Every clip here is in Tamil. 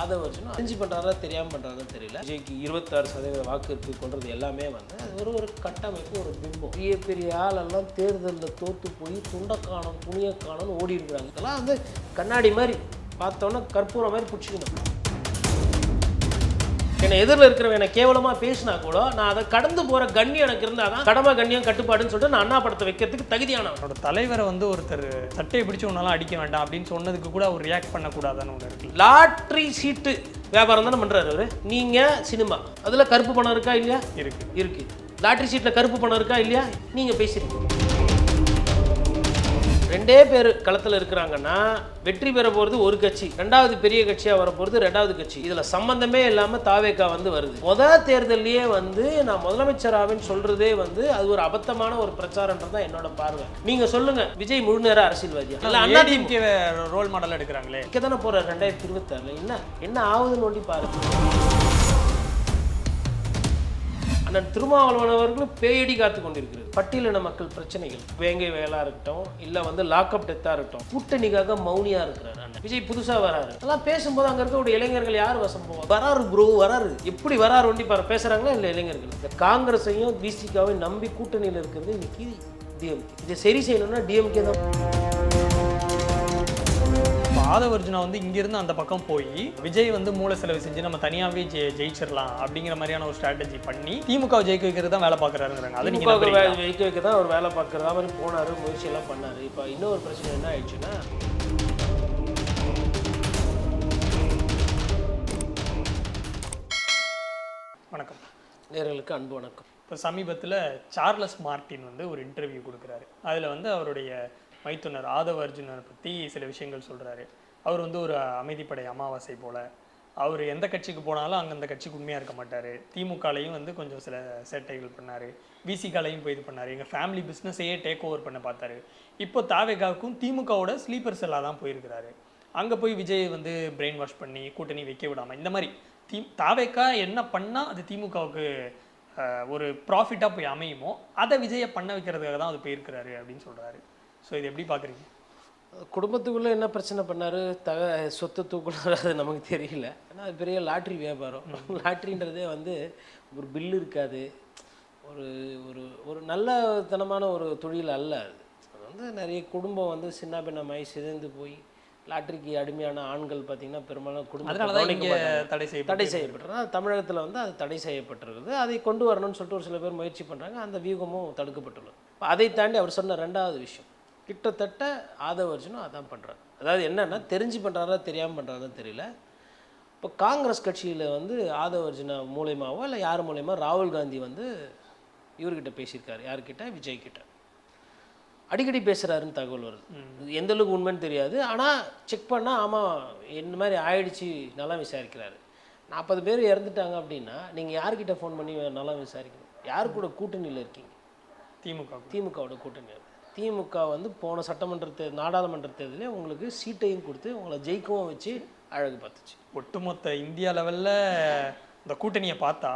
ஆதவர்ஜனும் அஞ்சு பண்ணுறாரா தெரியாமல் பண்ணுறாரா தெரியல. விஜய்க்கு இருபத்தாறு சதவீத வாக்கு இருக்கு கொண்டது எல்லாமே வந்து அது ஒரு ஒரு கட்டமைப்பு ஒரு பிம்பம். பெரிய பெரிய ஆளெல்லாம் தேர்தலில் தோற்று போய் துண்டக்கானம் துணியக்கானம் ஓடி இருக்கிறாங்க இதெல்லாம் வந்து கண்ணாடி மாதிரி பார்த்தோன்னா கற்பூரம் மாதிரி பிடிச்சிக்கணும். என்னை எதிரில் இருக்கிறவன் என்னை கேவலமாக பேசினா கூட நான் அதை கடந்து போகிற கண்ணியம் எனக்கு இருந்தால் தான் கடமை கண்ணியம் கட்டுப்பாடுன்னு சொல்லிட்டு நான் அண்ணா படத்தை வைக்கிறதுக்கு தகுதியானவன். அவரோட தலைவரை வந்து ஒருத்தர் சட்டையை பிடிச்சு உன்னால அடிக்க வேண்டாம் அப்படின்னு சொன்னதுக்கு கூட அவர் ரியாக்ட் பண்ணக்கூடாதுன்னு ஒன்று இருக்கு. லாட்ரி சீட்டு வியாபாரம் தானே பண்ணுறாரு அவரு? நீங்கள் சினிமா. அதில் கருப்பு பணம் இருக்கா இல்லையா? இருக்கு. இருக்கு. லாட்ரி சீட்டில் கருப்பு பணம் இருக்கா இல்லையா? நீங்கள் பேசுறீங்க. ரெண்டே பேர் களத்தில் இருக்கிறாங்கன்னா வெற்றி பெற போகிறது ஒரு கட்சி ரெண்டாவது பெரிய கட்சியாக வர போகிறது ரெண்டாவது கட்சி. இதில் சம்பந்தமே இல்லாமல் தாவேக்கா வந்து வருது. முதல் தேர்தல்லையே வந்து நான் முதலமைச்சர் ஆவேன்னு சொல்றதே வந்து அது ஒரு அபத்தமான ஒரு பிரச்சாரன்றது தான் என்னோட பார்வை. நீங்கள் சொல்லுங்க விஜய் முழு நேர அரசியல்வாதியா? இல்லை அண்ணா ஏடிஎம்கே ரோல் மாடல் எடுக்கிறாங்களே. இங்கே தானே போகிறார் ரெண்டாயிரத்தி இருபத்தாறுல. என்ன என்ன ஆகுதுன்னு ஒண்டி பாருங்க. அண்ணன் திருமாவளவன் அவர்களும் பேயடி காத்து கொண்டிருக்கிறது. பட்டியலின மக்கள் பிரச்சனைகள். வேங்கை வேலா இருக்கட்டும் இல்லை வந்து லாக்அப் டெத்தாக இருக்கட்டும் கூட்டணிக்காக மௌனியா இருக்கிறார் அண்ணன். விஜய் புதுசா வராரு. அதெல்லாம் பேசும்போது அங்க இருக்கக்கூடிய இளைஞர்கள் யார் வசம் போவாங்க? வராரு ப்ரோ வராரு. எப்படி வராரு ஒண்டி பாரு பேசுறாங்களா இல்லை இளைஞர்கள்? இந்த காங்கிரஸையும் பிசிகாவையும் நம்பி கூட்டணியில் இருக்கிறது இன்னைக்கு டிஎம்கே இதை சரி செய்யணும்னா டிஎம்கே தான். ஆதவர்ஜுனா வந்து இங்கிருந்து அந்த பக்கம் போய் விஜய் வந்து மூல செலவு செஞ்சு நம்ம தனியாவே ஜெயிச்சிடலாம் அப்படிங்கிற மாதிரியான ஒரு ஸ்ட்ராட்டஜி பண்ணி திமுக ஜெயிக்க வைக்கிறது தான் வேலை பார்க்குறாருங்கிறாங்க. அது நீங்க திமுக நம்புறீங்களா? வே- வைக்க வைக்க தான் அவர் வேலை பார்க்குறதா மாதிரி போனார் முயற்சியெல்லாம் பண்ணார். இப்போ இன்னொரு பிரச்சனை என்ன ஆயிடுச்சுன்னா வணக்கம். நேர்களுக்கு அன்பு வணக்கம். இப்போ சமீபத்தில் சார்லஸ் மார்ட்டின் வந்து ஒரு இன்டர்வியூ கொடுக்குறாரு. அதில் வந்து அவருடைய மைத்துனர் ஆதவ அர்ஜுனனை பற்றி சில விஷயங்கள் சொல்கிறாரு அவர் வந்து ஒரு அமைதிப்படை அமாவாசை போல். அவர் எந்த கட்சிக்கு போனாலும் அங்கே அந்த கட்சிக்கு உண்மையாக இருக்க மாட்டார். திமுகலையும் வந்து கொஞ்சம் சில சேட்டைகள் பண்ணார். விசிகாலையும் போய் இது பண்ணார். எங்கள் ஃபேமிலி பிஸ்னஸையே டேக் ஓவர் பண்ண பார்த்தாரு. இப்போ தாவேகாவுக்கும் திமுகவோட ஸ்லீப்பர் செல்லாக தான் போயிருக்கிறாரு. அங்கே போய் விஜய் வந்து பிரெயின் வாஷ் பண்ணி கூட்டணி வைக்க விடாமல் இந்த மாதிரி தி தாவேக்கா என்ன பண்ணால் அது திமுகவுக்கு ஒரு ப்ராஃபிட்டாக போய் அமையுமோ அதை விஜயை பண்ண வைக்கிறதுக்காக தான் அது போயிருக்கிறாரு அப்படின்னு சொல்கிறாரு ஸோ இது எப்படி பார்க்குறீங்க? குடும்பத்துக்குள்ளே என்ன பிரச்சனை பண்ணார்? தக சொத்து தூக்குனார் அது நமக்கு தெரியல. ஏன்னா அது பெரிய லாட்ரி வியாபாரம். லாட்ரின்றதே வந்து ஒரு பில் இருக்காது. ஒரு ஒரு ஒரு நல்லத்தனமான ஒரு தொழில் அல்ல அது. வந்து நிறைய குடும்பம் வந்து சின்ன பின்னமாயி சிதைந்து போய் லாட்ரிக்கு அடிமையான ஆண்கள் பார்த்தீங்கன்னா பெரும்பாலும் மாட்டாங்க. தடை செய்ய தடை செய்யப்பட்டிருக்கு. தமிழகத்தில் வந்து அது தடை செய்யப்பட்டிருக்குது. அதை கொண்டு வரணும்னு சொல்லிட்டு ஒரு சில பேர் முயற்சி பண்ணுறாங்க அந்த வியூகமும் தடுக்கப்பட்டுள்ளது. இப்ப அதை தாண்டி அவர் சொன்ன ரெண்டாவது விஷயம். கிட்டத்தட்ட ஆதவர்ஜனும் அதான் பண்ணுறாரு அதாவது என்னன்னா தெரிஞ்சு பண்ணுறாரா தெரியாமல் பண்ணுறாருன்னு தெரியல. இப்போ காங்கிரஸ் கட்சியில் வந்து ஆதவர்ஜுனா மூலயமாவோ இல்லை யார் மூலயமா ராகுல் காந்தி வந்து இவர்கிட்ட பேசியிருக்காரு. யார்கிட்ட? விஜய் கிட்ட அடிக்கடி பேசுகிறாருன்னு தகவல் வருது. எந்த அளவுக்கு உண்மைன்னு தெரியாது. ஆனால் செக் பண்ணால் ஆமாம் என்ன மாதிரி ஆயிடுச்சு நல்லா விசாரிக்கிறாரு. நாற்பது பேர் இறந்துட்டாங்க அப்படின்னா நீங்கள் யார்கிட்ட ஃபோன் பண்ணி நல்லா விசாரிக்கணும்? யார் கூட கூட்டணியில் இருக்கீங்க? திமுக திமுகவோட கூட்டணி. திமுக வந்து போன சட்டமன்ற தேர்தல் நாடாளுமன்ற தேர்தலே உங்களுக்கு சீட்டையும் கொடுத்து உங்களை ஜெயிக்கவும் வச்சு அழகு பார்த்துச்சு. ஒட்டுமொத்த இந்தியா லெவலில் இந்த கூட்டணியை பார்த்தா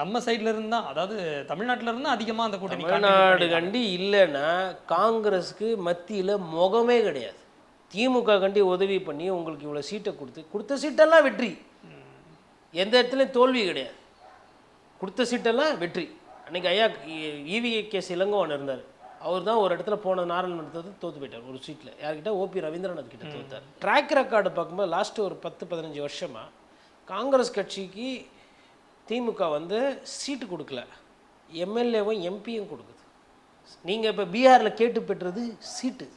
நம்ம சைடுல இருந்து தான் அதாவது தமிழ்நாட்டுல இருந்து அதிகமாக அந்த கூட்டணி தமிழ்நாடு கண்டி இல்லைன்னா காங்கிரஸுக்கு மத்தியில் முகமே கிடையாது. திமுக கண்டி உதவி பண்ணி உங்களுக்கு இவ்வளோ சீட்டை கொடுத்து கொடுத்த சீட்டெல்லாம் வெற்றி. எந்த இடத்துலையும் தோல்வி கிடையாது. கொடுத்த சீட்டெல்லாம் வெற்றி. அன்னைக்கு ஐயா இவி கேஸ் இளங்கோவன் இருந்தார். அவர் தான் ஒரு இடத்துல போன நாடாளுமன்றத்தை தோத்து போயிட்டார் ஒரு சீட்டில் யார்கிட்ட? ஓபி ரவீந்திரநாத் கிட்ட தோத்தார். ட்ராக் ரெக்கார்டு பார்க்கும்போது லாஸ்ட்டு ஒரு பத்து பதினஞ்சு வருஷமாக காங்கிரஸ் கட்சிக்கு திமுக வந்து சீட்டு கொடுக்கல. எம்எல்ஏவும் எம்பியும் கொடுக்குது. நீங்கள் இப்போ பீகாரில் கேட்டு பெற்றது சீட்டு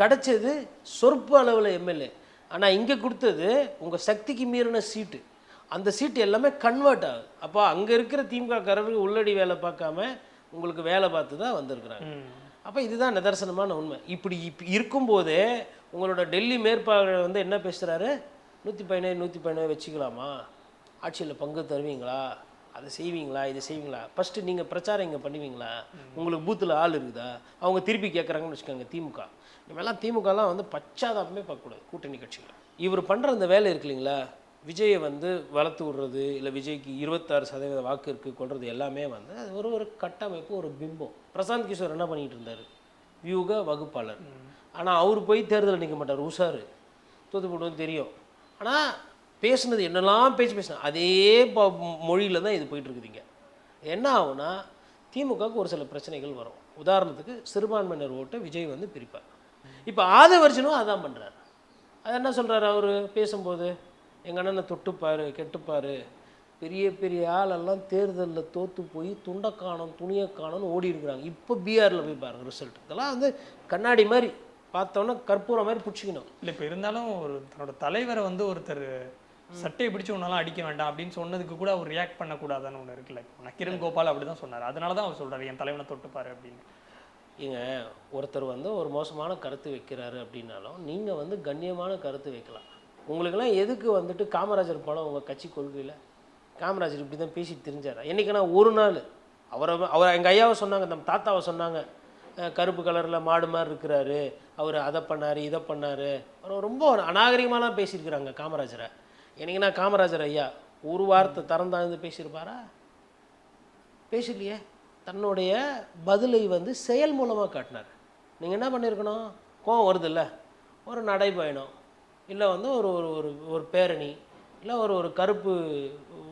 கிடைச்சது சொற்ப அளவில் எம்எல்ஏ ஆனால் இங்கே கொடுத்தது உங்கள் சக்திக்கு மீறின சீட்டு அந்த சீட்டு எல்லாமே கன்வெர்ட் ஆகுது. அப்போ அங்கே இருக்கிற திமுக காரர்கள் உள்ளடி வேலை பார்க்காம உங்களுக்கு வேலை பார்த்து தான் வந்திருக்கிறாங்க. அப்போ இதுதான் நிதர்சனமான உண்மை. இப்படி இப்ப இருக்கும்போதே உங்களோட டெல்லி மேற்பார்வையாளர் வந்து என்ன பேசுகிறாரு நூற்றி பதினேழு நூற்றி பதினேழு வச்சுக்கலாமா? ஆட்சியில் பங்கு தருவீங்களா? அதை செய்வீங்களா? இதை செய்வீங்களா? ஃபஸ்ட்டு நீங்கள் பிரச்சாரம் இங்கே பண்ணுவீங்களா? உங்களுக்கு பூத்தில் ஆள் இருக்குதா? அவங்க திருப்பி கேட்குறாங்கன்னு வச்சுக்கோங்க திமுக. இவெல்லாம் திமுகலாம் வந்து பச்சாதாபமே பார்க்கக்கூடாது கூட்டணி கட்சிகள். இவர் பண்ணுற அந்த வேலை இருக்கு இல்லைங்களா? விஜயை வந்து வளர்த்து விடுறது இல்லை விஜய்க்கு இருபத்தாறு சதவீத வாக்கு இருக்குது கொள்றது எல்லாமே வந்து அது ஒரு ஒரு கட்டமைப்பு ஒரு பிம்பம். பிரசாந்த் கிஷோர் என்ன பண்ணிகிட்டு இருந்தார்? வியூக வகுப்பாளர். ஆனால் அவர் போய் தேர்தலில் நிற்க மாட்டார் உஷாரு. தூத்து தெரியும். ஆனால் பேசுனது என்னெல்லாம் பேச்சு பேசினா அதே ப மொழியில் தான் இது போயிட்டுருக்குதுங்க என்ன ஆகுனா திமுகவுக்கு ஒரு சில பிரச்சனைகள் வரும். உதாரணத்துக்கு சிறுபான்மையினர் ஓட்டை விஜய் வந்து பிரிப்பார். இப்போ ஆதவர்ஜனும் அதான் பண்ணுறாரு அது என்ன சொல்கிறாரு அவர் பேசும்போது? எங்கள் அண்ணனை தொட்டுப்பாரு கெட்டுப்பாரு. பெரிய பெரிய ஆளெல்லாம் தேர்தலில் தோற்று போய் துண்டை காணோம் துணியை காணோம்னு ஓடி இருக்கிறாங்க. இப்போ பிஆரில் போய் பாருங்க ரிசல்ட் இதெல்லாம் வந்து கண்ணாடி மாதிரி பார்த்தோன்னே கற்பூரம் மாதிரி பிடிச்சிக்கணும். இல்லை இப்போ இருந்தாலும் ஒரு தன்னோட தலைவரை வந்து ஒருத்தர் சட்டையை பிடிச்சு உன்னாலும் அடிக்க வேண்டாம் அப்படின்னு சொன்னதுக்கு கூட அவர் ரியாக்ட் பண்ணக்கூடாதுன்னு ஒன்று இருக்குல்ல. இப்போ நக்கிரன் கோபால் அப்படி தான் சொன்னார். அதனால தான் அவர் சொல்றாரு என் தலைவனை தொட்டுப்பாரு அப்படின்னு. ஏங்க ஒருத்தர் வந்து ஒரு மோசமான கருத்து வைக்கிறாரு அப்படின்னாலும் நீங்கள் வந்து கண்ணியமான கருத்து வைக்கலாம். உங்களுக்கெல்லாம் எதுக்கு வந்துட்டு காமராஜர் படம் உங்கள் கட்சி கொள்கையில்? காமராஜர் இப்படி தான் பேசிட்டு தெரிஞ்சாரா? என்றைக்குன்னா ஒரு நாள். அவரை அவர் எங்கள் ஐயாவை சொன்னாங்க நம்ம தாத்தாவை சொன்னாங்க. கருப்பு கலரில் மாடு மாதிரி இருக்கிறாரு. அவர் அதை பண்ணார் இதை பண்ணார். அவர் ரொம்ப அநாகரிகமாலாம் பேசியிருக்கிறாங்க காமராஜரை. என்னைக்குன்னா காமராஜர் ஐயா ஒரு வாரத்தை திறந்தாழ்ந்து பேசியிருப்பாரா? பேசலையே. தன்னுடைய பதிலை வந்து செயல் மூலமாக காட்டினார். நீங்கள் என்ன பண்ணியிருக்கணும்? கோவம் வருதுல்ல. ஒரு நடைபயணம். இல்லை வந்து ஒரு ஒரு ஒரு ஒரு பேரணி இல்லை ஒரு ஒரு கருப்பு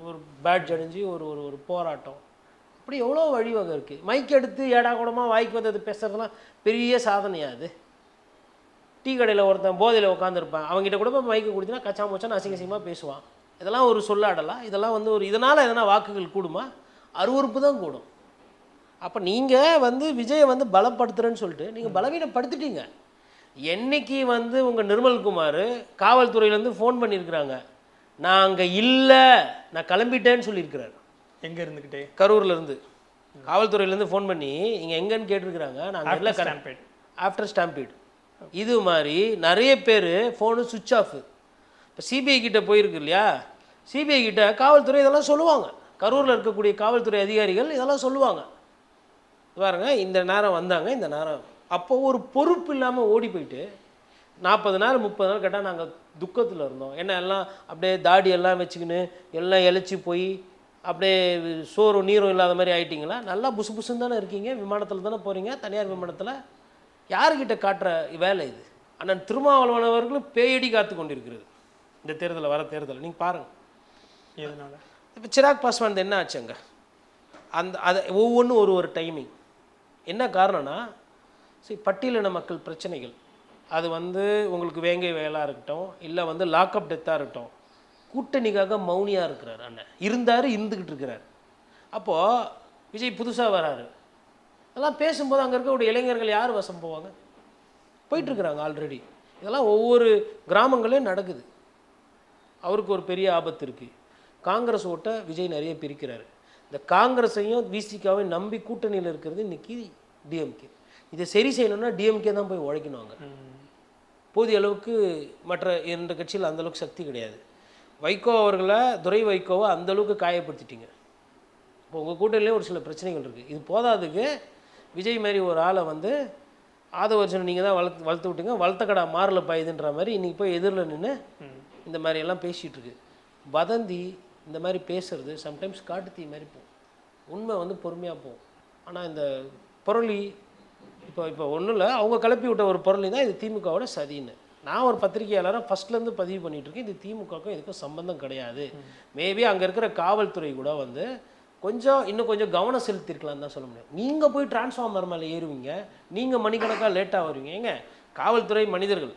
ஒரு பேட்ஜ் அணிஞ்சு ஒரு ஒரு ஒரு போராட்டம். இப்படி எவ்வளோ வழிவகை இருக்குது மைக் எடுத்து ஏடா கூடமாக வாய்க்கு வந்தது பேசுறதுலாம் பெரிய சாதனையாக அது டீ கடையில் ஒருத்தன் போதையில் உட்காந்துருப்பான் அவங்ககிட்ட கூட போய் மைக்கு கொடுத்தினா கச்சா மூச்சான்னு அசிங்க அசிங்கமாக பேசுவான். இதெல்லாம் ஒரு சொல்லாடலாம் இதெல்லாம் வந்து ஒரு இதனால் எதனா வாக்குகள் கூடுமா? அருவருப்பு தான் கூடும். அப்போ நீங்கள் வந்து விஜயை வந்து பலப்படுத்துறேன்னு சொல்லிட்டு நீங்கள் பலவீனப்படுத்திட்டீங்க. என்னைக்கு வந்து உங்கள் நிர்மல்குமார் காவல்துறையிலேருந்து ஃபோன் பண்ணியிருக்கிறாங்க? நான் அங்கே இல்லை. நான் கிளம்பிட்டேன்னு சொல்லியிருக்கிறாரு. எங்க இருந்துக்கிட்டே கரூர்ல இருந்து காவல்துறையிலேருந்து ஃபோன் பண்ணி இங்கே எங்கன்னு கேட்டிருக்கிறாங்க. நாங்கள் இல்லை stampede. ஆஃப்டர் ஸ்டாம்பீட் இது மாதிரி நிறைய பேர் ஃபோனு சுவிட்ச் ஆஃப் இப்போ சிபிஐ கிட்ட போயிருக்கு இல்லையா? சிபிஐ கிட்ட காவல்துறை இதெல்லாம் சொல்லுவாங்க. கரூரில் இருக்கக்கூடிய காவல்துறை அதிகாரிகள் இதெல்லாம் சொல்லுவாங்க. பாருங்க இந்த நேரம் வந்தாங்க இந்த நேரம் அப்போ ஒரு பொறுப்பு இல்லாமல் ஓடி போயிட்டு நாற்பது நாள் முப்பது நாள் கேட்டால் நாங்கள் துக்கத்தில் இருந்தோம். என்ன எல்லாம் அப்படியே தாடி எல்லாம் வச்சுக்கின்னு எல்லாம் இழைச்சி போய் அப்படியே சோறும் நீரும் இல்லாத மாதிரி ஆயிட்டீங்களா? நல்லா புசு புசுன்னு தானே இருக்கீங்க. விமானத்தில் தானே போகிறீங்க தனியார் விமானத்தில் யாருக்கிட்ட காட்டுற வேலை இது? அண்ணன் திருமாவளவன் அவர்களும் பேயடி காத்து கொண்டிருக்கிறது. இந்த தேர்தலில் வர தேர்தல். நீங்கள் பாருங்கள் எதனால? இப்போ சிராக் பாஸ்வான் என்ன ஆச்சுங்க? அந்த அதை ஒவ்வொன்றும் ஒரு ஒரு டைமிங் என்ன காரணம்னா சரி பட்டியலின மக்கள் பிரச்சனைகள். அது வந்து உங்களுக்கு வேங்கை வேலாக இருக்கட்டும் இல்லை வந்து லாக்அப் டெத்தாக இருக்கட்டும். கூட்டணிக்காக மௌனியாக இருக்கிறார் அண்ணன். இருந்தார் இருந்துக்கிட்டு இருக்கிறார். அப்போது விஜய் புதுசாக வராரு. அதெல்லாம் பேசும்போது அங்கே இருக்கக்கூடிய இளைஞர்கள் யார் வசம் போவாங்க? போயிட்டுருக்குறாங்க ஆல்ரெடி இதெல்லாம் ஒவ்வொரு கிராமங்களையும் நடக்குது. அவருக்கு ஒரு பெரிய ஆபத்து இருக்குது காங்கிரஸ் ஓட்டை விஜய் நிறைய பிரிக்கிறாரு. இந்த காங்கிரஸையும் விசிகாவையும் நம்பி கூட்டணியில் இருக்கிறது இன்றைக்கி டிஎம்கே இதை சரி செய்யணும்னா டிஎம்கே தான் போய் உழைக்கணுவாங்க போதிய அளவுக்கு மற்ற இரண்டு கட்சியில் அந்தளவுக்கு சக்தி கிடையாது. வைகோ அவர்களை துரை வைகோவை அந்தளவுக்கு காயப்படுத்திட்டீங்க. இப்போ உங்கள் கூட்டணியிலே ஒரு சில பிரச்சனைகள் இருக்குது இது போதாதுக்கு விஜய் மாதிரி ஒரு ஆளை வந்து ஆதவர்ஜனை நீங்கள் தான் வளர்த்து வளர்த்து விட்டீங்க. வளர்த்த கடா மாறல பாயுதுன்ற மாதிரி இன்றைக்கி போய் எதிரில் நின்று இந்த மாதிரி எல்லாம் வதந்தி இந்த மாதிரி பேசுறது சம்டைம்ஸ் காட்டு தீ மாதிரி போகும். உண்மை வந்து பொறுமையாக போகும். ஆனால் இந்த புரளி இப்போ இப்போ ஒன்றும் இல்லை அவங்க கிளப்பி விட்ட ஒரு பொருள் தான் இது திமுகவோட சதின்னு. நான் ஒரு பத்திரிகையாளராக ஃபஸ்ட்லேருந்து பதிவு பண்ணிகிட்ருக்கேன் இது திமுகவுக்கும் இதுக்கும் சம்பந்தம் கிடையாது. மேபி அங்கே இருக்கிற காவல்துறை கூட வந்து கொஞ்சம் இன்னும் கொஞ்சம் கவனம் செலுத்திருக்கலாம் தான் சொல்ல முடியும். நீங்கள் போய் டிரான்ஸ்ஃபார்மர் மேலே ஏறுவீங்க. நீங்கள் மணிக்கணக்காக லேட்டாக வருவீங்க. ஏங்க காவல்துறை மனிதர்கள்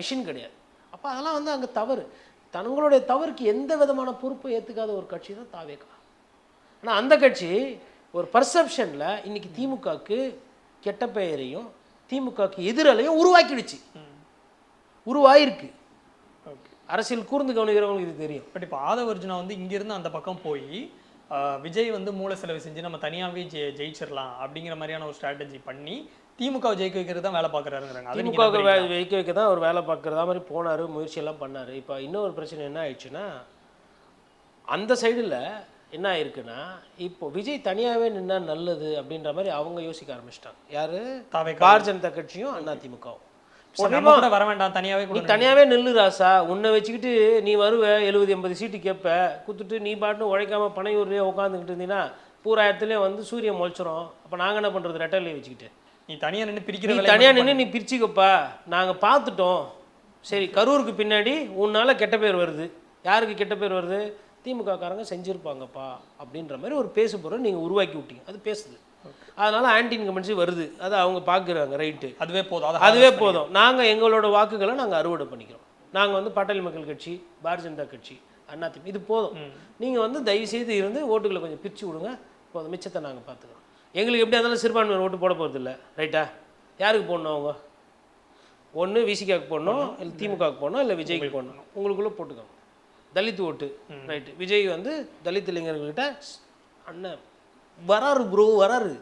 மிஷின் கிடையாது. அப்போ அதெல்லாம் வந்து அங்கே தவறு. தங்களுடைய தவறுக்கு எந்த விதமான பொறுப்பை ஏற்றுக்காத ஒரு கட்சி தான் தாவேக்கா ஆனால் அந்த கட்சி ஒரு பர்செப்ஷனில் இன்றைக்கி திமுகவுக்கு கெட்ட பெயரையும் திமுகவுக்கு எதிரலையும் உருவாக்கிடுச்சு. உருவாயிருக்கு. ஓகே. அரசியல் கூர்ந்து கவனிக்கிறவங்களுக்கு இது தெரியும். பட் இப்போ ஆதவர்ஜுனா வந்து இங்கிருந்து அந்த பக்கம் போய் விஜய் வந்து மூல செலவு செஞ்சு நம்ம தனியாகவே ஜெய ஜெயிச்சிடலாம் அப்படிங்கிற மாதிரியான ஒரு ஸ்ட்ராட்டஜி பண்ணி திமுகவை ஜெயிக்க வைக்கிறது தான் வேலை பார்க்குறாருங்கிறாங்க. நம்புறீங்களா? வைக்க வைக்க தான் அவர் வேலை பார்க்குறதா மாதிரி போனார் முயற்சியெல்லாம் பண்ணார். இப்போ இன்னொரு பிரச்சனை என்ன ஆயிடுச்சுன்னா அந்த சைடில் என்ன ஆயிருக்குன்னா இப்போ விஜய் தனியாகவே நின்னா நல்லது அப்படின்ற மாதிரி அவங்க யோசிக்க ஆரம்பிச்சிட்டாங்க. யாரு. பாரதிய ஜனதா கட்சியும் அண்ணா திமுகவும் ஓ, நம்ம கூட வர வேண்டாம் தனியாகவே நீ கூட தனியாகவே நில்லு ராசா உன்னை வச்சுக்கிட்டு நீ வருவ எழுபது எண்பது சீட்டு கேட்ப குத்துட்டு நீ பாட்டுன்னு உழைக்காம பனையூர்லேயே உட்காந்துக்கிட்டு இருந்தீங்கன்னா பூரா இடத்துலையும் வந்து சூரியன் முளைச்சிரும். அப்போ நாங்கள் என்ன பண்ணுறது ரெட்டலையை வச்சுக்கிட்டு. நீ தனியா நின்று பிரிக்கிற நீ தனியாக நின்று நீ பிரிச்சுக்கப்பா. நாங்கள் பார்த்துட்டோம் சரி கரூருக்கு பின்னாடி உன்னால கெட்ட பேர் வருது. யாருக்கு கெட்ட பேர் வருது? திமுக காரங்க செஞ்சுருப்பாங்கப்பா அப்படின்ற மாதிரி ஒரு பேசு பொருள் நீங்கள் உருவாக்கி விட்டீங்க அது பேசுது அதனால ஆன்டி இன்கம்பன்சி வருது அது அவங்க பார்க்குறாங்க ரைட்டு அதுவே போதும் அதை அதுவே போதும் நாங்கள் எங்களோட வாக்குகளை நாங்கள் அறுவடை பண்ணிக்கிறோம் நாங்கள் வந்து பாட்டாளி மக்கள் கட்சி பாரதிய ஜனதா கட்சி அதிமுக இது போதும் நீங்கள் வந்து தயவு செய்து இருந்து ஓட்டுகளை கொஞ்சம் பிரித்து விடுங்க போதும் மிச்சத்தை நாங்கள் பார்த்துக்கிறோம் எங்களுக்கு எப்படி இருந்தாலும் சிறுபான்மையினர் ஓட்டு போட போகிறது இல்லை ரைட்டா யாருக்கு போடணும் அவங்க ஒன்று விசிகாவுக்கு போடணும் இல்லை திமுகவுக்கு போடணும் இல்லை விஜய்க்கு போடணும் உங்களுக்குள்ளே போட்டுக்கோங்க தலித் ஓட்டு ரைட்டு விஜய் வந்து தலித் இளைஞர்கள்கிட்ட "ஸ், அண்ணன் வராரு ப்ரோ வராரு.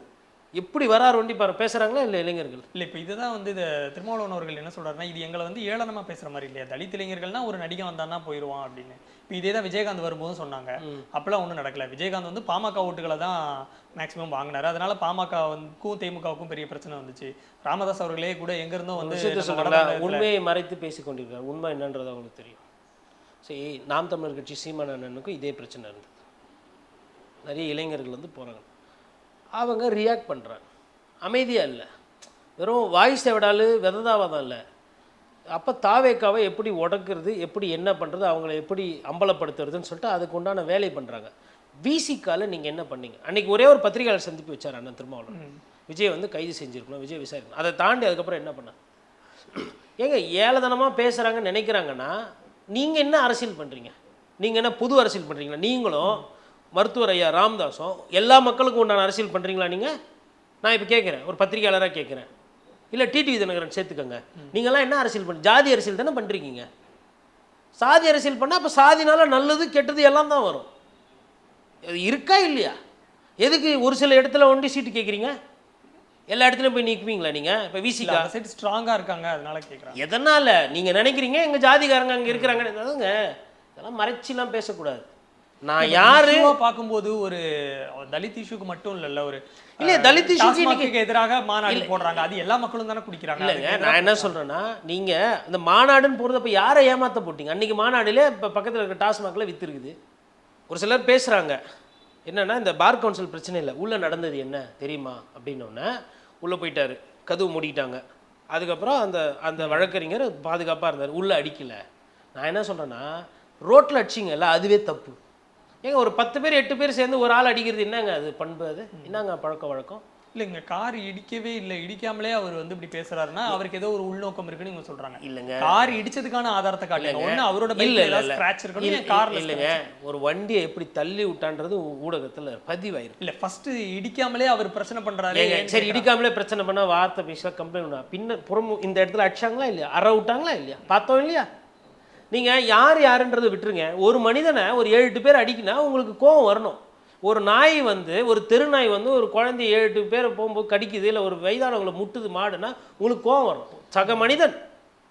எப்படி வராரு வண்டி பாரு பேசுகிறாங்களா இல்லை இளைஞர்கள்? இல்ல இப்போ இதுதான் வந்து இது திருமாவளவன் அவர்கள் என்ன சொல்றாருன்னா இது எங்களை வந்து ஏளனமா பேசுற மாதிரி இல்லையா? தலித் இளைஞர்கள்னா ஒரு நடிகன் வந்தான்னா போயிடுவான் அப்படின்னு. இப்போ இதே தான் விஜயகாந்த் வரும்போதும் சொன்னாங்க. அப்பெல்லாம் ஒன்றும் நடக்கல. விஜயகாந்த் வந்து பாமக ஓட்டுகளை தான் மேக்ஸிமம் வாங்கினாரு. அதனால பாமகவுக்கும் தேமுகவுக்கும் பெரிய பிரச்சனை வந்துச்சு. ராமதாஸ் அவர்களே கூட எங்க இருந்தோ வந்து உண்மையை மறைத்து பேசிக் கொண்டிருக்கார் உண்மை என்னன்றது அவங்களுக்கு தெரியும். சரி நாம் தமிழர் கட்சி சீமான் அண்ணனுக்கும் இதே பிரச்சனை இருந்தது. நிறைய இளைஞர்கள் வந்து போகிறாங்க அவங்க ரியாக்ட் பண்ணுறாங்க அமைதியாக இல்லை. வெறும் வாய்ஸ் விடாலு விததாவாதம் இல்லை. அப்போ தாவேக்காவை எப்படி உடக்கிறது எப்படி என்ன பண்ணுறது அவங்கள எப்படி அம்பலப்படுத்துறதுன்னு சொல்லிட்டு அதுக்கு உண்டான வேலை பண்ணுறாங்க விசிக்கால நீங்கள் என்ன பண்ணீங்க? அன்னைக்கு ஒரே ஒரு பத்திரிகையாளர் சந்திப்பு வச்சார் அண்ணன் திருமாவளவன். விஜய் வந்து கைது செஞ்சிருக்கணும் விஜய் விசாரிக்கணும். அதை தாண்டி அதுக்கப்புறம் என்ன பண்ண? ஏங்க ஏளதனமாக பேசுகிறாங்கன்னு நினைக்கிறாங்கன்னா நீங்கள் என்ன அரசியல் பண்ணுறீங்க நீங்கள் என்ன புது அரசியல் பண்ணுறீங்களா நீங்களும் மருத்துவர் ஐயா ராமதாஸும் எல்லா மக்களுக்கும் உண்டான அரசியல் பண்ணுறீங்களா நீங்கள் நான் இப்போ கேட்குறேன் ஒரு பத்திரிகையாளராக கேட்குறேன் இல்லை டிடிவி தினகரன் சேர்த்துக்கோங்க. நீங்கள்லாம் என்ன அரசியல் பண்ண ஜாதி அரசியல் தானே பண்ணுறீங்க சாதி அரசியல் பண்ணால் அப்போ சாதினால நல்லது கெட்டது எல்லாம் தான் வரும். அது இருக்கா இல்லையா? எதுக்கு ஒரு சில இடத்துல ஒண்டி சீட்டு கேட்குறீங்க எல்லா இடத்துலையும் போய் நிற்குவீங்களா நீங்கள் இப்போ இல்ல, விசிகா அந்த சைடு ஸ்ட்ராங்கா இருக்காங்க அதனால கேக்குறாங்க. எதனால? நீங்க நினைக்கிறீங்க எங்க ஜாதிகாரங்க அங்க இருக்கிறாங்க. அதுங்க இதெல்லாம் மறைச்சிலாம் பேசக்கூடாது. நான் யாரு? பார்க்கும்போது ஒரு தலித் இஷ்யூக்கு மட்டும் இல்லல்ல ஒரு இல்லையே, தலித் டாஸ்மாகுக்கு இன்னைக்கு- எதிராக மாநாடு போடுறாங்க. அது எல்லா மக்களும் தானே குடிக்கிறாங்க. இல்லைங்க நான் என்ன சொல்றேன்னா நீங்க இந்த மாநாடுன்னு போறதப்ப யாரை ஏமாத்த போட்டீங்க? அன்னைக்கு மாநாடுல இப்ப பக்கத்துல இருக்க டாஸ்மாக்ல வித்து இருக்குது. ஒரு சிலர் பேசுறாங்க. என்னன்னா இந்த பார் கவுன்சில் பிரச்சனை இல்லை உள்ள நடந்தது என்ன? தெரியுமா? அப்படின்னோடனே உள்ளே போயிட்டார். கதவு மூடிட்டாங்க. அதுக்கப்புறம் அந்த அந்த வழக்கறிஞர் பாதுகாப்பாக இருந்தார். உள்ளே அடிக்கலை. நான் என்ன சொல்கிறேன்னா ரோட்டில் அடிச்சிங்கல்ல அதுவே தப்பு. ஏங்க ஒரு பத்து பேர் எட்டு பேர் சேர்ந்து ஒரு ஆள் அடிக்கிறது என்னங்க அது பண்பு அது? என்னங்க பழக்க வழக்கம்? இல்லைங்க கார் இடிக்கவே இல்லை. இடிக்காமலே அவர் வந்து இப்படி பேசுறாருன்னா அவருக்கு ஏதோ ஒரு உள்நோக்கம் இருக்குன்னு இவங்க சொல்றாங்க. இல்லைங்க. கார் இடிச்சதுக்கான ஆதாரத்தை காட்டுங்க. ஒண்ணு அவரோட பைக்ல ஏதாவது ஸ்கிராட்ச் இருக்கணும் கார்ல இல்லைங்க. ஒரு வண்டியை எப்படி தள்ளி விட்டான்றது ஊடகத்துல பதிவாயிருக்கு. இல்ல ஃபர்ஸ்ட் இடிக்காமலே அவர் பிரச்சனை பண்றாரு சரி இடிக்காமலே பிரச்சனை பண்ணா வார்த்தை பேச கம்ப்ளைண்ட் பண்ணா? பின்ன புறம் இந்த இடத்துல அடிச்சாங்களா இல்லையா? அற விட்டாங்களா இல்லையா? பார்த்தோம் இல்லையா? நீங்க யார் யாருன்றதை விட்டுருங்க. ஒரு மனிதனை ஒரு ஏழு எட்டு பேர் அடிக்கினா உங்களுக்கு கோவம் வரணும். ஒரு நாய் வந்து ஒரு தெரு நாய் வந்து ஒரு குழந்தை ஏழு எட்டு பேரை போகும்போது கடிக்குது இல்லை ஒரு வயதானவங்களை முட்டுது மாடுன்னா உங்களுக்கு கோவம் வரும். சக மனிதன்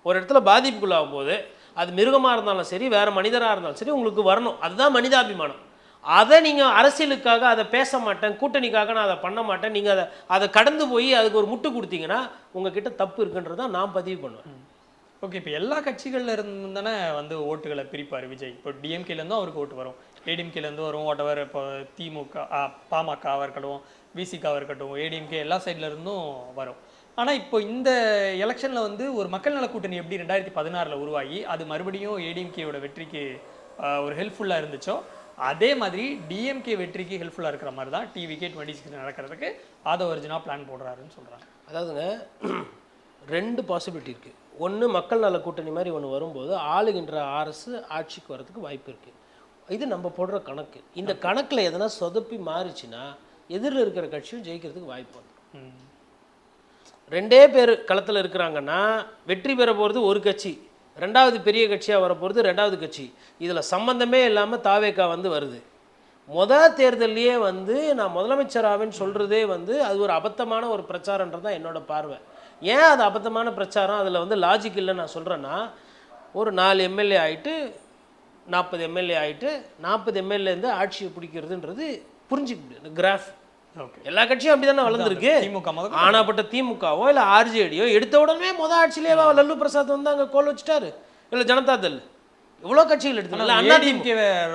ஒரு இடத்துல பாதிப்புக்குள்ளாகும் போது அது மிருகமாக இருந்தாலும் சரி வேறு மனிதராக இருந்தாலும் சரி உங்களுக்கு வரணும். அதுதான் மனிதாபிமானம். அதை நீங்கள் அரசியலுக்காக அதை பேச மாட்டேன் கூட்டணிக்காக நான் அதை பண்ண மாட்டேன் நீங்கள் அதை அதை கடந்து போய் அதுக்கு ஒரு முட்டு கொடுத்தீங்கன்னா உங்ககிட்ட தப்பு இருக்குன்றதை நான் பதிவு பண்ணுவேன். ஓகே இப்போ எல்லா கட்சிகளில் இருந்து தானே வந்து ஓட்டுகளை பிரிப்பார் விஜய். இப்போ டிஎம்கேலேருந்தும் அவருக்கு ஓட்டு வரும். ஏடிஎம்கேலேருந்து வரும் ஒட்டவர் இப்போ திமுக பாமகவாக இருக்கட்டும் விசிகாவாக இருக்கட்டும் ஏடிஎம்கே எல்லா சைட்ல இருந்தும் வரும். ஆனால் இப்போ இந்த எலெக்ஷனில் வந்து ஒரு மக்கள் நல கூட்டணி எப்படி ரெண்டாயிரத்தி பதினாறில் உருவாகி அது மறுபடியும் ஏடிஎம்கேயோட வெற்றிக்கு ஒரு ஹெல்ப்ஃபுல்லாக இருந்துச்சோ அதே மாதிரி டிஎம்கே வெற்றிக்கு ஹெல்ப்ஃபுல்லாக இருக்கிற மாதிரி தான் டிவிகே டுவெண்ட்டி சிக்ஸ் நடக்கிறதுக்கு ஆதவ ஒரிஜினாக பிளான் போடுறாருன்னு சொல்கிறாங்க அதாவதுங்க ரெண்டு பாசிபிலிட்டி இருக்குது ஒன்று மக்கள் நல கூட்டணி மாதிரி ஒன்று வரும்போது ஆளுகின்ற அரசு ஆட்சிக்கு வரதுக்கு வாய்ப்பு இருக்குது இது நம்ம போடுற கணக்கு. இந்த கணக்கில் எதனா சொதப்பி மாறுச்சுன்னா எதிரில் இருக்கிற கட்சியும் ஜெயிக்கிறதுக்கு வாய்ப்பு வந்துடும். ரெண்டே பேர் களத்தில் இருக்கிறாங்கன்னா வெற்றி பெற போகிறது ஒரு கட்சி ரெண்டாவது பெரிய கட்சியாக வர போகிறது ரெண்டாவது கட்சி. இதில் சம்பந்தமே இல்லாமல் தாவேக்கா வந்து வருது. முத தேர்தல்லையே வந்து நான் முதலமைச்சராவேன்னு சொல்கிறதே வந்து அது ஒரு அபத்தமான ஒரு பிரச்சாரன்றது தான் என்னோட பார்வை. ஏன் அது அபத்தமான பிரச்சாரம்? அதில் வந்து லாஜிக் இல்லை நான் சொல்கிறேன்னா ஒரு நாலு எம்எல்ஏ ஆயிட்டு நாற்பது எம்எல்ஏ ஆயிட்டு நாற்பது எம்எல்ஏருந்து ஆட்சியை பிடிக்கிறதுன்றது புரிஞ்சுக்க முடியாது கிராஃப் ஓகே எல்லா கட்சியும் அப்படி தானே வளர்ந்துருக்கு? திமுக முதல் ஆனாப்பட்ட திமுகவோ இல்லை ஆர்ஜேடியோ எடுத்த உடனே முத ஆட்சியிலேயே லல்லு பிரசாத் வந்து அங்கே கோல் வச்சுட்டாரு. இல்லை ஜனதாதள் இவ்வளோ கட்சிகள் எடுத்தாங்கல்ல அண்ணா ஏடிஎம்கே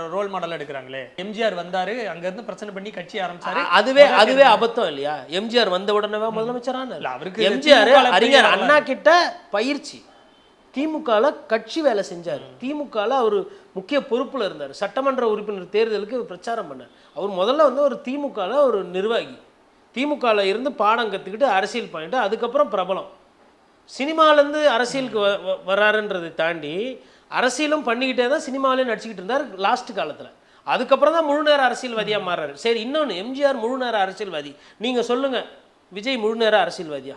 ரோல் மாடல் எடுக்கிறாங்களே. எம்ஜிஆர் வந்தாரு அங்க இருந்து பிரச்சனை பண்ணி கட்சி ஆரம்பிச்சாரு. அதுவே அதுவே அபத்தம் இல்லையா? எம்ஜிஆர் வந்த உடனே முதலமைச்சரான இல்ல, அவருக்கு எம்ஜிஆர் அறிஞர் அண்ணா கிட்ட பயிற்சி. திமுகவில் கட்சி வேலை செஞ்சார். திமுகவில் அவர் முக்கிய பொறுப்பில் இருந்தார். சட்டமன்ற உறுப்பினர் தேர்தலுக்கு பிரச்சாரம் பண்ணார். அவர் முதல்ல வந்து ஒரு திமுகவில் ஒரு நிர்வாகி. திமுகவில் இருந்து பாடம் கற்றுக்கிட்டு அரசியல் பண்ணிட்டு அதுக்கப்புறம் பிரபலம். சினிமாலேருந்து அரசியலுக்கு வ வ- வர்றாருன்றதை தாண்டி அரசியலும் பண்ணிக்கிட்டே தான் சினிமாவிலையும் நடிச்சுக்கிட்டு இருந்தார் லாஸ்ட் காலத்தில். அதுக்கப்புறம் தான் முழு நேர அரசியல்வாதியாக மாறுறாரு சரி இன்னொன்று எம்ஜிஆர் முழு நேர அரசியல்வாதி. நீங்கள் சொல்லுங்கள் விஜய் முழு நேர அரசியல்வாதியா?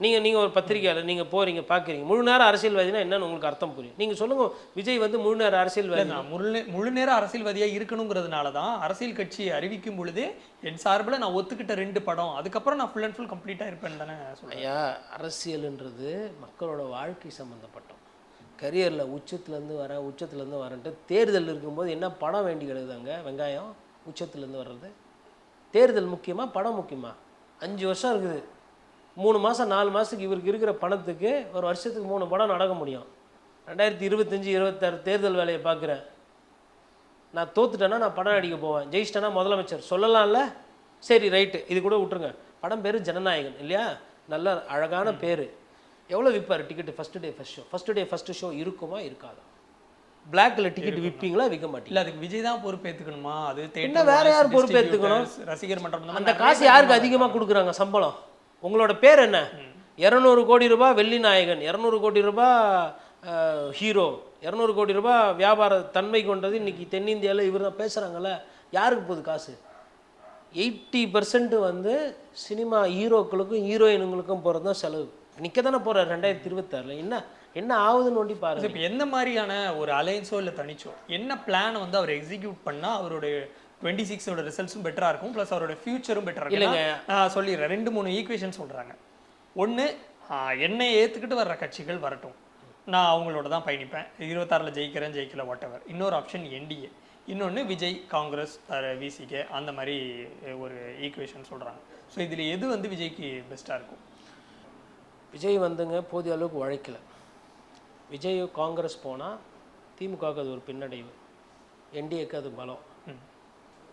நீங்கள் நீங்கள் ஒரு பத்திரிக்கையாளர் நீங்கள் போகிறீங்க பார்க்குறீங்க முழு நேர அரசியல்வாதினா என்னன்னு உங்களுக்கு அர்த்தம் புரியும். நீங்கள் சொல்லுங்கள் விஜய் வந்து முழு நேர அரசியல்வாதி முழு முழு நேர அரசியல்வாதியா இருக்கணுங்கிறதுனால தான் அரசியல் கட்சியை அறிவிக்கும் பொழுதே என் சார்பில் நான் ஒத்துக்கிட்ட ரெண்டு படம். அதுக்கப்புறம் நான் ஃபுல் அண்ட் ஃபுல் கம்ப்ளீட்டாக இருப்பேன்னு தானே சொல்றேன். ஐயா அரசியல்ன்றது மக்களோட வாழ்க்கை சம்மந்தப்பட்டோம் கரியரில் உச்சத்துலேருந்து வரேன் உச்சத்துலேருந்து வரேன்ட்டு தேர்தல் இருக்கும்போது என்ன படம் வேண்டி கிடக்குதாங்க? வெங்காயம் உச்சத்துலேருந்து வர்றது. தேர்தல் முக்கியமா படம் முக்கியமா? அஞ்சு வருஷம் இருக்குது. மூணு மாதம் நாலு மாதத்துக்கு இவருக்கு இருக்கிற பணத்துக்கு ஒரு வருஷத்துக்கு மூணு படம் நடக்க முடியும். ரெண்டாயிரத்தி இருபத்தஞ்சி இருபத்தாறு தேர்தல் வேலையை பார்க்குறேன். நான் தோத்துட்டேன்னா நான் படம் நடிக்க போவேன். ஜெயிச்சிட்டேன்னா முதலமைச்சர். சொல்லலாம்ல? சரி ரைட்டு. இது கூட விட்டுருங்க. படம் பேர் ஜனநாயகன் இல்லையா? நல்ல அழகான பேர். எவ்வளோ விற்பார் ticket first day first show first day first show இருக்குமா இருக்காதா? பிளாக்ல டிக்கெட் விற்பீங்களா விற்க மாட்டீங்க இல்ல அதுக்கு விஜய் தான் பொறுப்பேத்துக்கணுமா? அது என்ன வேற யார் distributors, ரசிகர் மன்றம் அந்த காசு யாருக்கு அதிகமாக கொடுக்குறாங்க? சம்பளம். உங்களோட பேர் என்ன? இரநூறு கோடி ரூபாய் வெள்ளி நாயகன். இரநூறு கோடி ரூபாய் ஹீரோ இரநூறு கோடி ரூபாய் வியாபார தன்மை கொண்டது இன்னைக்கு தென்னிந்தியாவில் இவர் தான் பேசுகிறாங்கல்ல யாருக்கு போகுது காசு? எயிட்டி பர்சன்ட் வந்து சினிமா ஹீரோக்களுக்கும் ஹீரோயினுங்களுக்கும் போகிறது தான் செலவு. நிற்க தானே போகிறார் ரெண்டாயிரத்தி இருபத்தாறில். என்ன என்ன ஆகுதுன்னு ஒண்டி பாருங்க. இப்போ எந்த மாதிரியான ஒரு அலைன்ஸோ இல்லை தனிச்சோ என்ன பிளான் வந்து அவர் எக்ஸிக்யூட் பண்ணா அவருடைய டுவெண்ட்டி சிக்ஸோட ரிசல்ட்ஸும் பெட்டராக இருக்கும் ப்ளஸ் அவரோட ஃபியூச்சரும் பெட்டராக இல்லைங்க. நான் சொல்லிடுறேன் ரெண்டு மூணு ஈக்குவேஷன் சொல்கிறாங்க ஒன்று என்னை ஏற்றுக்கிட்டு வர்ற கட்சிகள் வரட்டும். நான் அவங்களோட தான் பயணிப்பேன். இருபத்தாறில் ஜெயிக்கிறேன் ஜெயிக்கல வாட் எவர் இன்னொரு ஆப்ஷன் என்டிஏ இன்னொன்று விஜய் காங்கிரஸ் விசிகே அந்த மாதிரி ஒரு ஈக்குவேஷன் சொல்கிறாங்க ஸோ இதில் எது வந்து விஜய்க்கு பெஸ்ட்டாக இருக்கும்? விஜய் வந்துங்க போதிய அளவுக்கு உழைக்கல. விஜய் காங்கிரஸ் போனால் திமுகவுக்கு அது ஒரு பின்னடைவு. என்டிஏக்கு அது பலம்.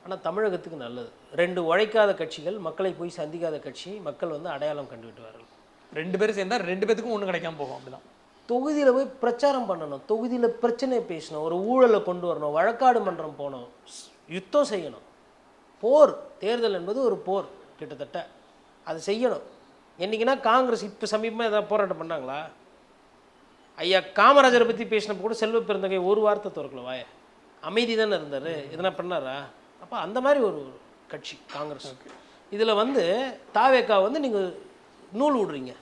ஆனால் தமிழகத்துக்கு நல்லது. ரெண்டு உழைக்காத கட்சிகள் மக்களை போய் சந்திக்காத கட்சி மக்கள் வந்து அடையாளம் கண்டுவிட்டுவார்கள் ரெண்டு பேரும் சேர்ந்தா ரெண்டு பேத்துக்கும் ஒன்றும் கிடைக்காம போகும் அப்படிதான். தொகுதியில் போய் பிரச்சாரம் பண்ணணும். தொகுதியில் பிரச்சனை பேசணும். ஒரு ஊழலை கொண்டு வரணும். வழக்காடு மன்றம் போகணும். யுத்தம் செய்யணும். போர். தேர்தல் என்பது ஒரு போர். கிட்டத்தட்ட. அது செய்யணும். என்னைக்குன்னா காங்கிரஸ் இப்போ சமீபமாக ஏதாவது போராட்டம் பண்ணாங்களா? ஐயா காமராஜரை பற்றி பேசினப்ப கூட செல்வ பெருந்தகை ஒரு வார்த்தை திறக்கல வாய. அமைதி தானே இருந்தார். எதனா பண்ணாரா? அப்போ அந்த மாதிரி ஒரு கட்சி காங்கிரஸ். இதில் வந்து தாவேக்கா வந்து நீங்கள் நூல் விடுறீங்க.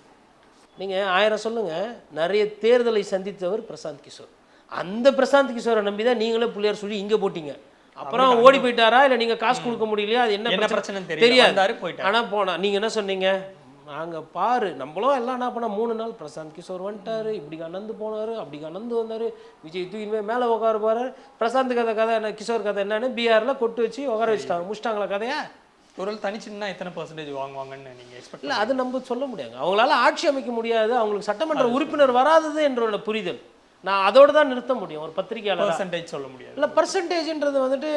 நீங்கள் ஆயிரம் சொல்லுங்கள் நிறைய தேர்தலை சந்தித்தவர் பிரசாந்த் கிஷோர். அந்த பிரசாந்த் கிஷோரை நம்பி தான் நீங்களே புள்ளியார் சொல்லி இங்கே போட்டீங்க. அப்புறம் ஓடி போயிட்டாரா? இல்லை. நீங்கள் காசு கொடுக்க முடியலையா? அது என்ன பிரச்சனை? தெரியாது. ஆனால் போனா நீங்கள் என்ன சொன்னீங்க? நாங்கள் பாரு நம்மளும் எல்லாம் என்ன பண்ணோம்? மூணு நாள் பிரசாந்த் கிஷோர் வந்துட்டாரு இப்படி கலந்து போனார் அப்படி கலந்து வந்தார். விஜய் தூக்கி போய் மேலே உட்கார போறாரு. பிரசாந்த் கதை கதை என்ன கிஷோர் கதை என்னன்னு பீகாரில் கொட்டு வச்சு உட்கார வச்சுட்டாங்க. முடிச்சிட்டாங்களா கதையா? ஒரு தனிச்சுன்னா எத்தனை பர்சன்டேஜ் வாங்குவாங்கன்னு நீங்க எக்ஸ்பெக்ட் இல்லை அது நம்ம சொல்ல முடியாது. அவங்களால ஆட்சி அமைக்க முடியாது. அவங்களுக்கு சட்டமன்ற உறுப்பினர் வராதது என்ற புரிதல். நான் அதோட தான் நிறுத்த முடியும். ஒரு பத்திரிகையாளர்? பர்சன்டேஜ் சொல்ல முடியாது. இல்லை பர்சன்டேஜ்ன்றது வந்துட்டு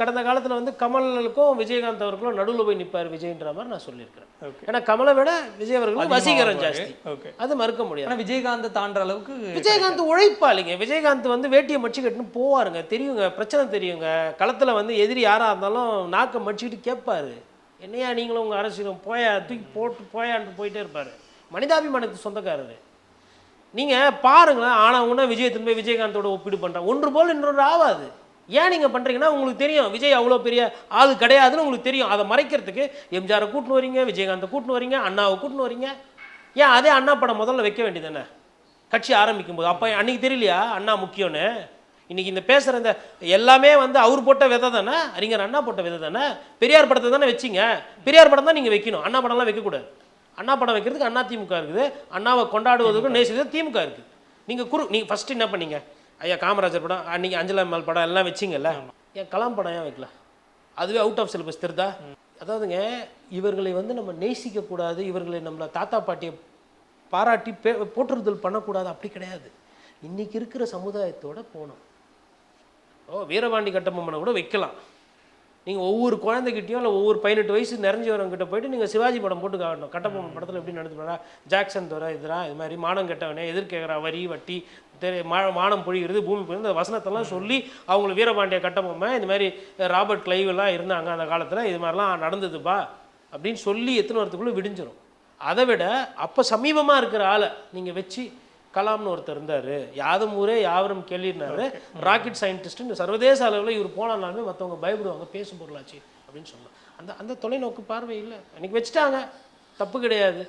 கடந்த காலத்தில் வந்து கமலுக்கும் விஜயகாந்த் அவர்களும் நடுவில் போய் நிற்பார் விஜய்ன்ற மாதிரி நான் சொல்லியிருக்கிறேன். ஏன்னா கமலை விட விஜய் அவர்களுக்கு வசீகரம் ஜாஸ்தி. அது மறுக்க முடியாது. ஆனா விஜயகாந்த் தாண்டுற அளவுக்கு விஜயகாந்த் உழைப்பாளிங்க. விஜயகாந்த் வந்து வேட்டியை மடிச்சு கட்டுன்னு போவாருங்க. தெரியுங்க பிரச்சனை தெரியுங்க. களத்தில் வந்து எதிரி யாராக இருந்தாலும் நாக்கை மடிச்சுக்கிட்டு கேட்பாரு. என்னையா நீங்களும் உங்கள் அரசியலும் போயா தூக்கி போட்டு போயான்ட்டு போயிட்டே இருப்பார். மனிதாபிமானத்துக்கு சொந்தக்காரரு. நீங்கள் பாருங்களேன் ஆனால் உடனே விஜய் திரும்ப விஜயகாந்தோட ஒப்பீடு பண்ணுறாங்க ஒன்று போல் இன்னொரு ஆகாது ஏன் நீங்கள் பண்ணுறீங்கன்னா உங்களுக்கு தெரியும். விஜய் அவ்வளோ பெரிய ஆள் கிடையாதுன்னு உங்களுக்கு தெரியும். அதை மறைக்கிறதுக்கு எம்ஜிஆரை கூட்டின்னு வரீங்க விஜயகாந்தை கூட்டின்னு வரீங்க அண்ணாவை கூட்டின்னு வரீங்க. ஏன் அதே அண்ணா படம் முதல்ல வைக்க வேண்டியதானே கட்சி ஆரம்பிக்கும் போது அப்போ அன்றைக்கி தெரியலையா? அண்ணா முக்கியம்னு. இன்றைக்கி இந்த பேசுகிற இந்த எல்லாமே வந்து அவர் போட்ட விதை தானே? அறிஞர் அண்ணா போட்ட விதை தானே? பெரியார் படத்தை தானே வச்சிங்க? பெரியார் படம் தான் நீங்கள் வைக்கணும். அண்ணா படம்லாம் வைக்கக்கூடாது. அண்ணா படம் வைக்கிறதுக்கு அண்ணா திமுக இருக்குது. அண்ணாவை கொண்டாடுவதற்கும் நேசிக்கிறது திமுக இருக்குது நீங்கள் குரு நீங்கள் ஃபஸ்ட்டு என்ன பண்ணீங்க? ஐயா காமராஜர் படம் அன்றைக்கி அஞ்சலா மேல் படம் எல்லாம் வச்சிங்கல்ல? ஏன் கலாம் படம் ஏன் வைக்கல? அதுவே அவுட் ஆஃப் சிலபஸ் தெரிதா அதாவதுங்க இவர்களை வந்து நம்ம நேசிக்கக்கூடாது இவர்களை நம்மளை தாத்தா பாட்டியை பாராட்டி பே போற்றுதல் பண்ணக்கூடாது அப்படி கிடையாது. இன்னைக்கு இருக்கிற சமுதாயத்தோட போகணும் ஓ வீரபாண்டி கட்டபொம்மனை கூட வைக்கலாம். நீங்கள் ஒவ்வொரு குழந்தைகிட்டையும் இல்லை ஒவ்வொரு பதினெட்டு வயசு நிறைஞ்சவரங்கிட்ட போயிட்டு நீங்கள் சிவாஜி படம் போட்டு காட்டணும் கட்டப்பொம்மன் படத்தில் எப்படி நடத்துறா ஜாக்சன் துறை இதுரா இது மாதிரி மானம் கெட்டவனே எதிர்கேட்குறா வரி வட்டி தெரி மா மானம் பொழிகிறது பூமி பொழிந்து அந்த வசனத்தெல்லாம் சொல்லி அவங்கள வீரபாண்டிய கட்டபொம்மை இந்த மாதிரி ராபர்ட் கிளைவெல்லாம் இருந்தாங்க அந்த காலத்தில் இது மாதிரிலாம் நடந்ததுப்பா அப்படின்னு சொல்லி எத்தனை வரத்துக்குள்ளே விடிஞ்சிடும் அதை விட அப்போ சமீபமாக இருக்கிற ஆளை நீங்கள் வச்சு கலாம்னு ஒருத்தர் இருந்தார். யாதும் ஊரே யாவரும் கேள்வினாரு. ராக்கெட் சயின்டிஸ்ட்னு சர்வதேச அளவில் இவர் போனாலுமே மற்றவங்க பயப்படுவாங்க பேசும் பொருளாச்சு அப்படின்னு சொன்னாங்க அந்த அந்த தொலைநோக்கு பார்வை இல்லை. அன்றைக்கி வச்சுட்டாங்க. தப்பு கிடையாது.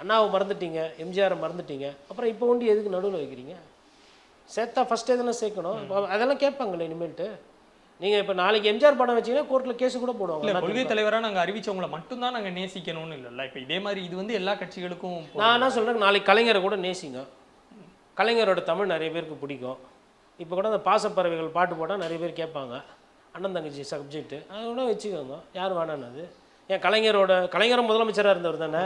அண்ணாவை மறந்துட்டீங்க எம்ஜிஆரை மறந்துட்டீங்க. அப்புறம் இப்போ ஒண்டி எதுக்கு நடுவில் வைக்கிறீங்க? சேர்த்தா ஃபஸ்ட்டே தானே சேர்க்கணும்? அதெல்லாம் கேட்பாங்களே இனிமேல்ட்டு. நீங்கள் இப்போ நாளைக்கு எம்ஜிஆர் படம் வச்சீங்கன்னா கோர்ட்டில் கேஸ் கூட போடுவாங்க. கொள்கை தலைவரா நாங்க அறிவிச்சவங்களை மட்டும்தான் நாங்க நேசிக்கணும்னு இல்லைல்ல இப்ப இதே மாதிரி இது வந்து எல்லா கட்சிகளுக்கும். நான் என்ன சொல்கிறேன் நாளைக்கு கலைஞரை கூட நேசிங்க. கலைஞரோட தமிழ் நிறைய பேருக்கு பிடிக்கும். இப்போ கூட அந்த பாசப்பறவைகள் பாட்டு போட்டால் நிறைய பேர் கேட்பாங்க. அண்ணன் தங்கச்சி சப்ஜெக்ட்டு அது கூட வச்சுக்கோங்க. யார் வேணான்னு ஏன் கலைஞரோட கலைஞரும் முதலமைச்சராக இருந்தவர் தானே?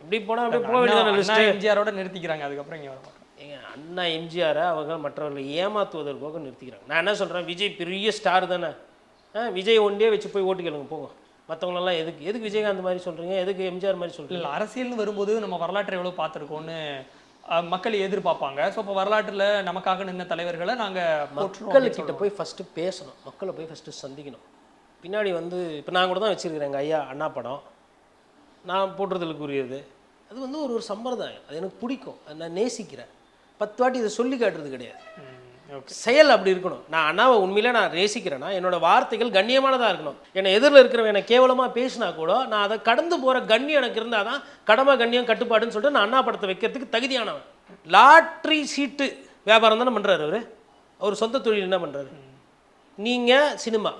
இப்படி போனால் அப்படியே போக வேண்டியதானே எம்ஜிஆரோட நிறுத்திக்கிறாங்க. அதுக்கப்புறம் இங்க வர ஏங்க அண்ணா எம்ஜிஆரை அவங்க மற்றவர்களை ஏமாத்துவதற்காக நிறுத்திக்கிறாங்க. நான் என்ன சொல்கிறேன் விஜய் பெரிய ஸ்டார் தானே. விஜய் ஒன்றே வச்சு போய் ஓட்டு கேளுங்க போங்க. மற்றவங்களெல்லாம் எதுக்கு எதுக்கு விஜயகாந்த் மாதிரி சொல்கிறீங்க எதுக்கு எம்ஜிஆர் மாதிரி சொல்கிறீங்க இல்ல அரசியல்னு வரும்போது நம்ம வரலாற்றை எவ்வளவு பார்த்திருக்கோம்னு அஹ், மக்கள் எதிர்பார்ப்பாங்க. ஸோ இப்போ வரலாற்றுல நமக்காக நின்ன தலைவர்களை நாங்க போற்றுறோம் அப்படின்னு மக்கள்கிட்ட போய் ஃபஸ்ட்டு பேசணும். மக்களை போய் ஃபஸ்ட்டு சந்திக்கணும். பின்னாடி வந்து இப்போ நான் கூட தான் வச்சுருக்கிறேன் எங்கள் ஐயா அண்ணா படம். நான் போட்டுறதுக்குரியது அது வந்து ஒரு ஒரு சம்பிரதாயம். அது எனக்கு பிடிக்கும். நான் நேசிக்கிறேன். பத்து வாட்டி இதை சொல்லி காட்டுறது கிடையாது. செயல் அப்படி இருக்கணும். நான் அண்ணாவை உண்மையிலே நான் நேசிக்கிறேன்னா என்னோட வார்த்தைகள் கண்ணியமானதாக இருக்கணும். என்னை எதிரில் இருக்கிறவன் என்னை கேவலமாக பேசினா கூட நான் அதை கடந்து போகிற கண்ணியம் எனக்கு இருந்தால் தான் கடமை கண்ணியம் கட்டுப்பாடுன்னு சொல்லிட்டு நான் அண்ணா படத்தை வைக்கிறதுக்கு தகுதியானவன். லாட்ரி சீட்டு வியாபாரம் தானே பண்ணுறாரு அவர்? அவர் சொந்த தொழில் என்ன பண்ணுறாரு நீங்கள் சினிமா.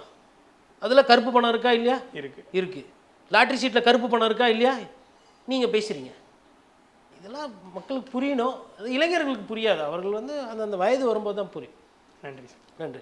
அதில் கருப்பு பணம் இருக்கா இல்லையா? இருக்கு. இருக்குது லாட்ரி சீட்டில் கருப்பு பணம் இருக்கா இல்லையா? நீங்கள் பேசுகிறீங்க இதெல்லாம் மக்களுக்கு புரியணும். அது இளைஞர்களுக்கு புரியாது. அவர்கள் வந்து அந்த அந்த வயது வரும்போது தான் புரியும். நன்றி சார். நன்றி.